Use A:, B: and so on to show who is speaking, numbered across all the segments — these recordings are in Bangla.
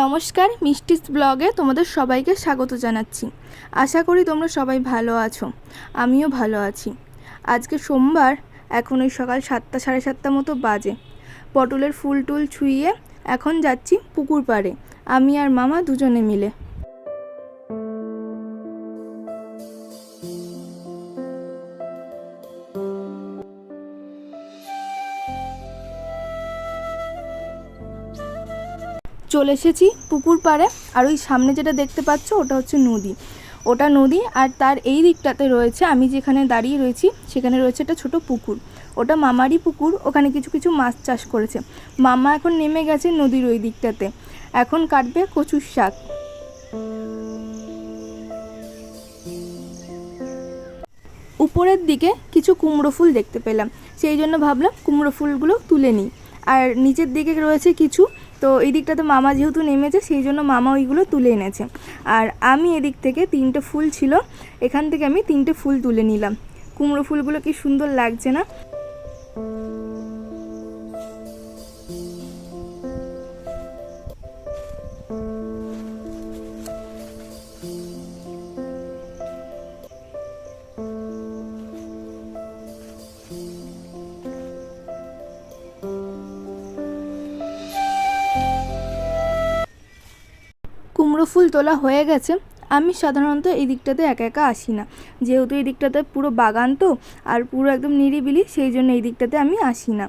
A: নমস্কার মিষ্টিস ব্লগে তোমাদের সবাইকে স্বাগত জানাচ্ছি। আশা করি তোমরা সবাই ভালো আছো, আমিও ভালো আছি। আজকে সোমবার, এখন ওই সকাল সাতটা সাড়ে সাতটা মতো বাজে। পটলের ফুল টুল ছুঁয়ে এখন যাচ্ছি পুকুর পাড়ে, আমি আর মামা দুজনে মিলে। চলে এসেছি পুকুর পাড়ে। আর ওই সামনে যেটা দেখতে পাচ্ছ, ওটা হচ্ছে নদী। ওটা নদী আর তার এই দিকটাতে রয়েছে, আমি যেখানে দাঁড়িয়ে রয়েছি, সেখানে রয়েছে একটা ছোট পুকুর। ওটা মামারই পুকুর, ওখানে কিছু কিছু মাছ চাষ করেছে। মামা এখন নেমে গেছে নদীর ওই দিকটাতে। এখন কাটবে কচুর শাক। উপরের দিকে কিছু কুমড়ো ফুল দেখতে পেলাম। সেই জন্য ভাবলাম কুমড়ো ফুলগুলো তুলে নিই। আর নিচের দিকে রয়েছে কিছু তো এই দিকটা তো মামা যেহেতু নেমেছে, সেই জন্য মামা ওইগুলো তুলে এনেছে। আর আমি এদিক থেকে তিনটে ফুল ছিল, এখান থেকে আমি তিনটে ফুল তুলে নিলাম। কুমড়ো ফুলগুলো কি সুন্দর লাগছে না? ফুল তোলা হয়ে গেছে। আমি সাধারণত এই দিকটাতে একা একা আসি না। যেহেতু এই দিকটাতে পুরো বাগান তো, আর পুরো একদম নিরিবিলি, সেই জন্য এই দিকটাতে আমি আসি না।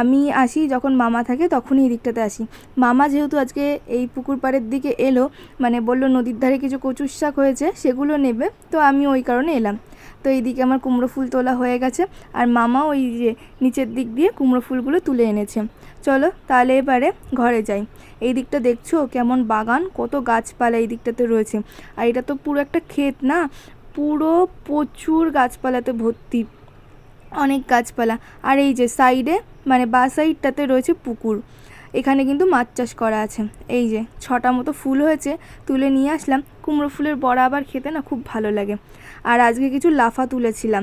A: আমি আসি যখন মামা থাকে, তখনই এই দিকটাতে আসি। মামা যেহেতু আজকে এই পুকুর পাড়ের দিকে এলো মানে বলল নদীর ধারে কিছু কচুর শাক হয়েছে, সেগুলো নেবে, তো আমি ওই কারণে এলাম। তো এইদিকে আমার কুমড়ো ফুল তোলা হয়ে গেছে, আর মামা ওই যে নিচের দিক দিয়ে কুমড়ো ফুলগুলো তুলে এনেছে। চলো তাহলে এবারে ঘরে যাই। এই দিকটা দেখছ, কেমন বাগান, কত গাছপালা এই দিকটাতে রয়েছে। আর এটা তো পুরো একটা ক্ষেত না? পুরো প্রচুর গাছপালাতে ভর্তি। অনেক গাছপালা। আর এই যে সাইডে মানে বা সাইডটাতে রয়েছে পুকুর। এখানে কিন্তু মাছ চাষ করা আছে। এই যে ছটা মতো ফুল হয়েছে, তুলে নিয়ে আসলাম। কুমড়ো ফুলের বড়া আবার খেতে না খুব ভালো লাগে। আর আজকে কিছু লাফা তুলেছিলাম।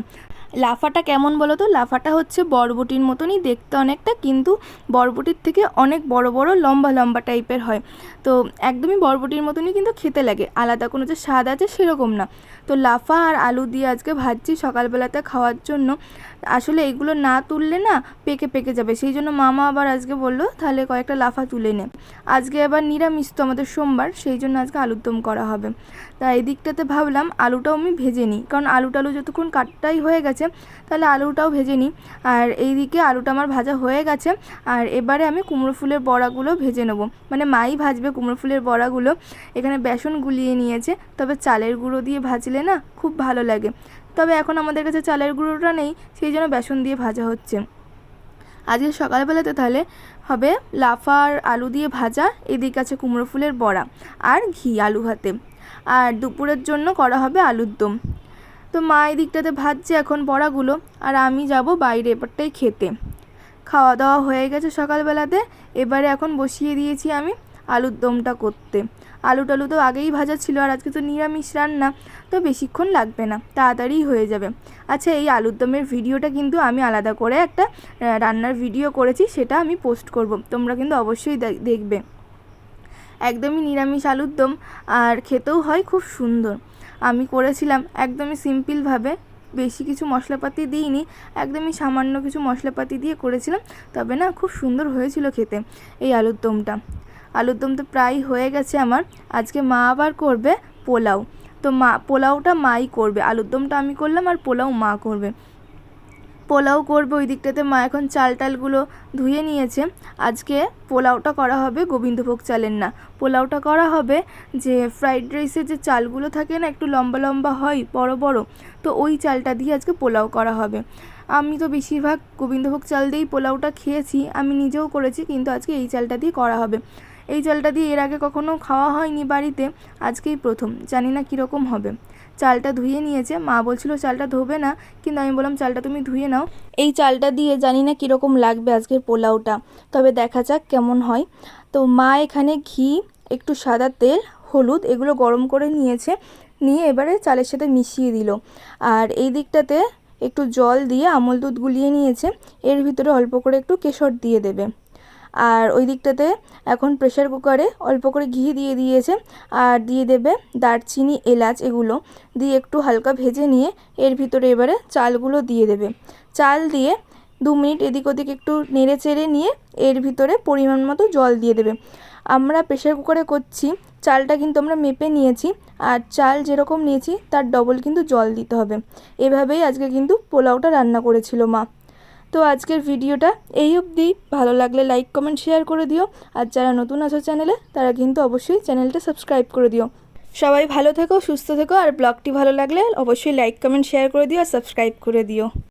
A: লাফাটা কেমন বলো তো? লাফাটা হচ্ছে বরবটির মতনই দেখতে অনেকটা, কিন্তু বরবটির থেকে অনেক বড় বড় লম্বা লম্বা টাইপের হয়। তো একদমই বরবটির মতনই কিন্তু খেতে লাগে, আলাদা কোনো যে স্বাদ আছে সেরকম না। তো লাফা আর আলু দিয়ে আজকে ভাজছি সকালবেলাতে খাওয়ার জন্য। আসলে এগুলো না তুললে না পেকে পেকে যাবে। সেই জন্য মামা আবার আজকে বলল, তাহলে কয়েকটা লাফা তুলে নে। আজকে আবার নিরামিষ তো আমাদের সোমবার, সেই জন্য আজকে আলুর দম করা হবে। তা এই দিকটাতে ভাবলাম আলুটাও আমি ভেজে নিই, কারণ আলু টালু যতক্ষণ কাটটাই হয়ে গেছে, তাহলে আলুটাও ভেজে নিই। আর এই দিকে আলুটা আমার ভাজা হয়ে গেছে, আর এবারে আমি কুমড়ো ফুলের বড়াগুলো ভেজে নেব। মানে মাই ভাজবে কুমড়ো ফুলের বড়াগুলো। এখানে বেসন গুলিয়ে নিয়েছে, তবে চালের গুঁড়ো দিয়ে ভাজলে না খুব ভালো লাগে। তবে এখন আমাদের কাছে চালের গুঁড়োটা নেই, সেই জন্য বেসন দিয়ে ভাজা হচ্ছে। আজকে সকালবেলাতে তাহলে হবে লাফা আর আলু দিয়ে ভাজা, এদিকে আছে কুমড়ো ফুলের বড়া আর ঘি আলু ভাতে। আর দুপুরের জন্য করা হবে আলুর দম। তো মা এই দিকটাতে ভাজছে এখন বড়াগুলো, আর আমি যাব বাইরে এবারটাই খেতে। খাওয়া দাওয়া হয়ে গেছে সকালবেলাতে, এবারে এখন বসিয়ে দিয়েছি আমি আলুর দমটা করতে। আলু টালু তো আগেই ভাজা ছিল আর আজকে তো নিরামিষ রান্না, তো বেশিক্ষণ লাগবে না তাড়াতাড়ি হয়ে যাবে। আচ্ছা এই আলুর দমের ভিডিওটা কিন্তু আমি আলাদা করে একটা রান্নার ভিডিও করেছি, সেটা আমি পোস্ট করব, তোমরা কিন্তু অবশ্যই দেখবে। একদমই নিরামিষ আলুর দম, আর খেতেও হয় খুব সুন্দর। আমি করেছিলাম একদমই সিম্পলভাবে, বেশি কিছু মশলাপাতি দিইনি, একদমই সামান্য কিছু মশলাপাতি দিয়ে করেছিলাম, তবে না খুব সুন্দর হয়েছিল খেতে, এই আলুর দমটা। আলুর দম তো প্রায় হয়ে গেছে আমার। আজকে মা আবার করবে পোলাও। তো মা, পোলাওটা মাই করবে। আলুর দমটা আমি করলাম আর পোলাও মা করবে। পোলাও করবে ওই দিকটাতে মা এখন চাল টালগুলো ধুয়ে নিয়েছে। আজকে পোলাওটা করা হবে গোবিন্দভোগ চালের না। পোলাওটা করা হবে যে ফ্রাইড রাইসের যে চালগুলো থাকে না, একটু লম্বা লম্বা হয়, বড় বড়, তো ওই চালটা দিয়ে আজকে পোলাও করা হবে। আমি তো বেশিরভাগ গোবিন্দভোগ চাল দিয়েই পোলাওটা খেয়েছি, আমি নিজেও করেছি, কিন্তু আজকে এই চালটা দিয়ে করা হবে। এই চালটা দিয়ে এর আগে কখনো খাওয়া হয়নি বাড়িতে, আজকেই প্রথম, জানি না কীরকম হবে। চালটা ধুয়ে নিয়েছে, মা বলছিল চালটা ধোবে না, কিন্তু আমি বললাম, চালটা তুমি ধুয়ে নাও। এই চালটা দিয়ে জানি না কীরকম লাগবে আজকের পোলাওটা, তবে দেখা যাক কেমন হয়। তো মা এখানে ঘি, একটু সাদা তেল, হলুদ, এগুলো গরম করে নিয়েছে, নিয়ে এবারে চালের সাথে মিশিয়ে দিল। আর এই দিকটাতে একটু জল দিয়ে আমল দুধ গুলিয়ে নিয়েছে, এর ভিতরে অল্প করে একটু কেশর দিয়ে দেবে। আর ওই দিকটাতে এখন প্রেশার কুকারে অল্প করে ঘি দিয়ে দিয়েছে। আর দিয়ে দেবে দারচিনি, এলাচ এগুলো। দিয়ে একটু হালকা ভেজে নিয়ে এর ভিতরে এবারে চালগুলো দিয়ে দেবে। চাল দিয়ে দু মিনিট এদিক ওদিক একটু নেড়ে চেড়ে নিয়ে এর ভিতরে পরিমাণ মতো জল দিয়ে দেবে। আমরা প্রেশার কুকারে করছি, চালটা কিন্তু আমরা মেপে নিয়েছি। আর চাল যেরকম নিয়েছি, তার ডবল কিন্তু জল দিতে হবে। এভাবেই আজকে কিন্তু পোলাওটা রান্না করেছিল মা। তো আজকের ভিডিওটা এই অবধি। ভালো লাগলে লাইক কমেন্ট শেয়ার করে দিও। আর যারা নতুন আছো চ্যানেলে তারা কিন্তু অবশ্যই চ্যানেলটা সাবস্ক্রাইব করে দিও। সবাই ভালো থেকো, সুস্থ থেকো, আর ব্লগটি ভালো লাগলে অবশ্যই লাইক কমেন্ট শেয়ার করে দিও, আর সাবস্ক্রাইব করে দিও।